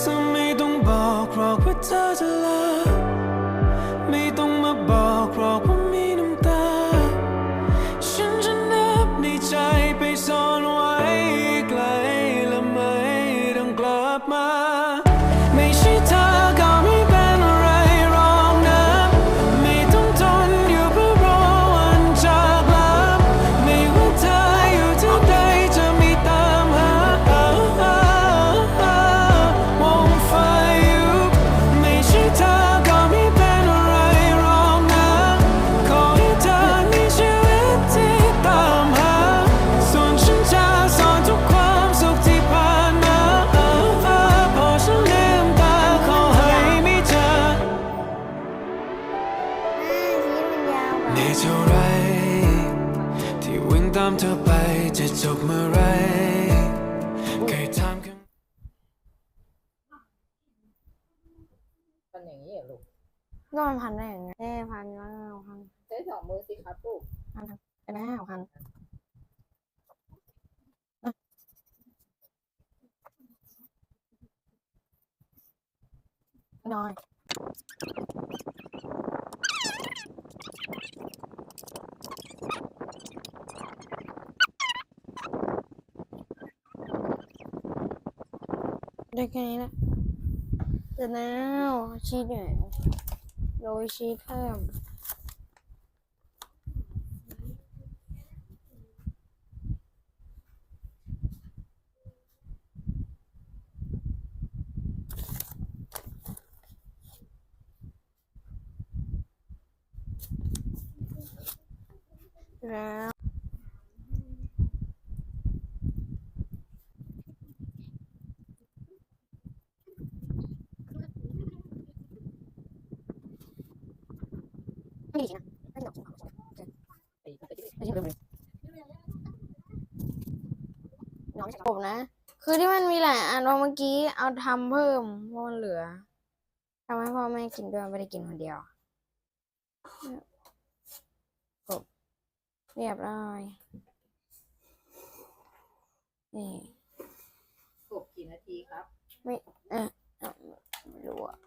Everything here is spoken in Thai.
เธอไม่ต้องบอกหรอกว่าเธอจะลาไม่ต้องมาบอกหรอกว่ามีน้ำตา ฉันจะนับในใจไปซ่อนไว้ไกลและไม่ต้องกลับมา เหนื่อยเท่าไร ที่วิ่งตามเธอไปจะจบเมื่อไหรเคยถามกันเป็นอย่างนี้เหรอลูกก็มันพันได้อย่างเงี้ยเอ้พันแล้วพันใช้สองมือสิครับลูกพันไปแล้วพันอะน้อย ได้แค่นี้นะเสร็จแล้วชีสอยู่ไหนโรยชีสเพิ่มแล้ว ไม่ดีนะไม่ดอกไม่ใช่เรื่องเลยน้องผมนะ คือที่มันมีหลายอันเมื่อกี้เอาทำเพิ่มเพราะมันเหลือทำให้พ่อแม่กินด้วยไม่ได้กินคนเดียวจบเรียบร้อย นี่กบกี่นาทีครับ ไม่เออเอ่อไม่รู้อะ